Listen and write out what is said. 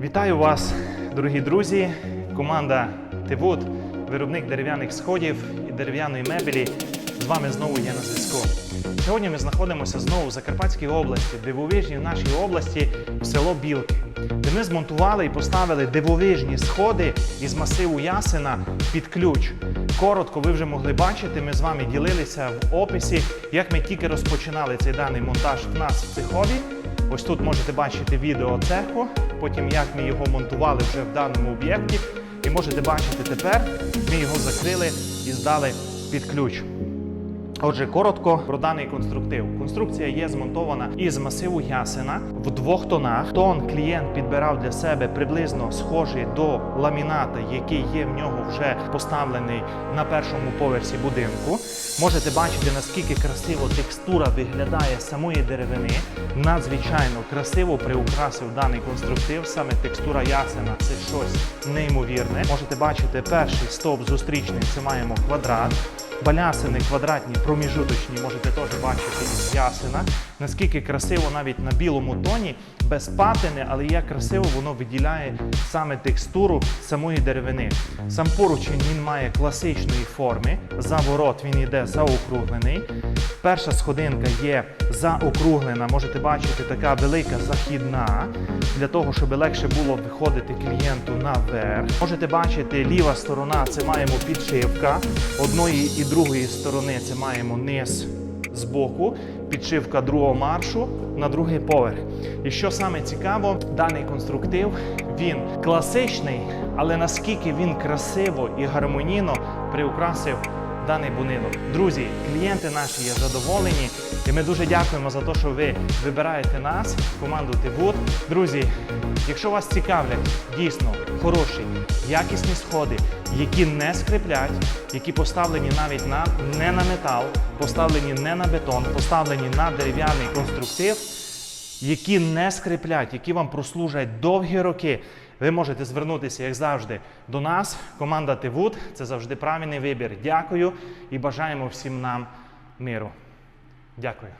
Вітаю вас, дорогі друзі. Команда Тивуд, виробник дерев'яних сходів і дерев'яної мебелі. З вами знову є на зв'язку. Сьогодні ми знаходимося знову в Закарпатській області, дивовижній в нашій області, в село Білки, де ми змонтували і поставили дивовижні сходи із масиву ясена під ключ. Коротко, ви вже могли бачити, ми з вами ділилися в описі, як ми тільки розпочинали цей даний монтаж в нас в цехові. Ось тут можете бачити відео цеху, потім як ми його монтували вже в даному об'єкті. І можете бачити тепер, ми його закрили і здали під ключ. Отже, коротко про даний конструктив. Конструкція є змонтована із масиву ясена в двох тонах. Тон клієнт підбирав для себе приблизно схожий до ламіната, який є в нього вже поставлений на першому поверсі будинку. Можете бачити, наскільки красиво текстура виглядає самої деревини. Надзвичайно красиво приукрасив даний конструктив. Саме текстура ясена це щось неймовірне. Можете бачити перший стовп зустрічний. Це маємо квадрат. Балясини квадратні, проміжуточні, можете теж бачити із ясена. Наскільки красиво навіть на білому тоні, без патини, але як красиво воно виділяє саме текстуру самої деревини. Сам поручень він має класичної форми. Заворот він йде заокруглений. Перша сходинка є заокруглена, можете бачити, така велика західна, для того, щоб легше було виходити клієнту наверх. Можете бачити, ліва сторона це маємо підшивка. Одної і другої сторони це маємо низ збоку, підшивка другого маршу на другий поверх. І що саме цікаво, даний конструктив він класичний, але наскільки він красиво і гармонійно приукрасив даний будинок. Друзі, клієнти наші є задоволені, і ми дуже дякуємо за те, що ви вибираєте нас, команду Тивуд. Друзі, якщо вас цікавлять дійсно хороші, якісні сходи, які не скриплять, які поставлені навіть на не на метал, поставлені не на бетон, поставлені на дерев'яний конструктив, які не скриплять, які вам прослужать довгі роки. Ви можете звернутися, як завжди, до нас. Команда Тивуд. Це завжди правильний вибір. Дякую і бажаємо всім нам миру. Дякую.